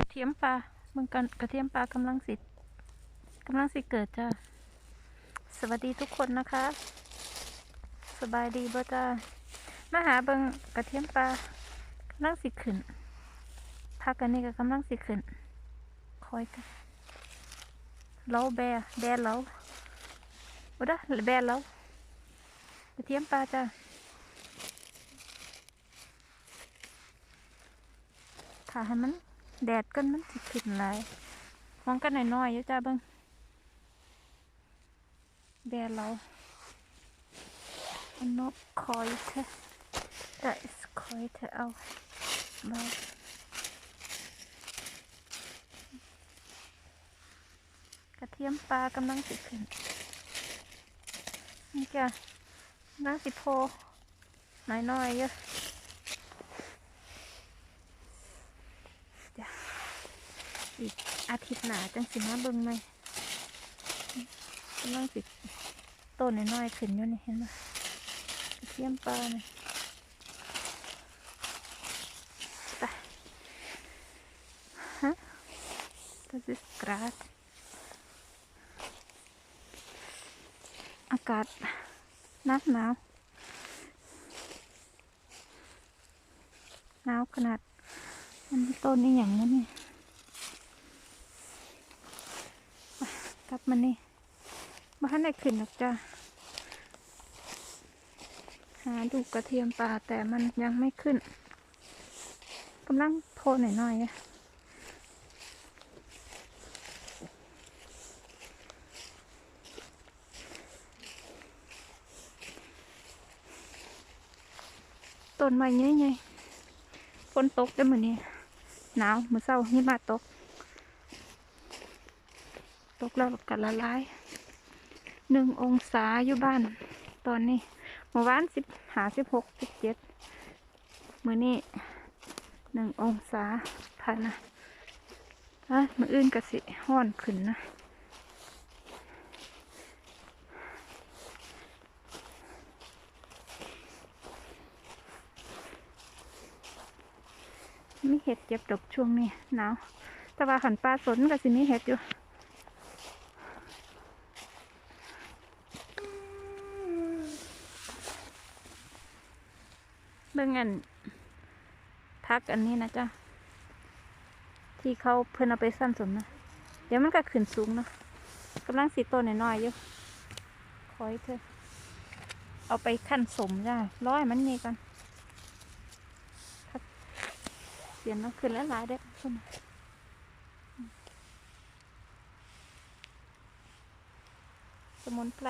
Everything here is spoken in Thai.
กระเทียมปลาเมืองกันกระเทียมปลากำลังสิกำลังสิเกิดจ้าสวัสดีทุกคนนะคะ สบายดีบ่จ้ามาหาเบิงกระเทียมปลากำลังสิขึ้นพักกันนี่ก็กำลังสิขึ้นคอยกันเล้าแบแบเล้าบ่ได้แบเล้ากระเทียมปลาจ้าถ้าให้มัน แดดกันมันสิขึ้นหลายมองกันหน่อยๆอยู่จ้าเบิงแบร์เล้า En nog kojte. Där är kojte av. Bara. กระเทียมปลากำลังสิขึ้นนี่จ้ะกำลังสิโพหน่อยๆเยอะจ้ะ อีกอาทิตย์หนาจังสิมาเบิ่งไหมกำลังสิต้นน้อยๆขึ้นอยู่นี่เห็นไหมเทียมปลาเนี่ยไปฮะ das ist grad อากาศนักหนาวหนาวขนาด มันต้นนี่อย่างนั้นนี่ไกลับมานี่บ้านได้ขึ้นหรอกจ้าหาดูกระเทียมป่าแต่มันยังไม่ขึ้นกำลังโพหน่อยๆอะต้นไม้เยอะๆฝนตกได้เหมือนนี้หนาวเหมื่อเช้าหิมะตก ตกแล้วกัละลายหนึ่งองศาอยู่บ้าน ตอนนี้เมื่อวานสิบหาสิบหกสิบเจ็ดมื่อนี้หนึ่งองศาพันนะอะมืออื่นก็สิห้อนขึ้นนะมีเห็ดเจ็บดอกช่วงนี้หนาวแต่ว่าขันปลาสนก็สิมีเห็ดอยู่ เบิ่งอันพักอันนี้นะจ๊ะที่เขาเพิ่นเอาไปสั้นสมนะเดี๋ยวมันก็ขึ้นสูงเนาะกำลังสีต้นน้อยๆอยู่คอยเธอเอาไปขั้นสมจ้ะร้อยมันนี่กันเสียนแล้วขึ้นแล้วหลายเด้อขึ้นมสมุนไพร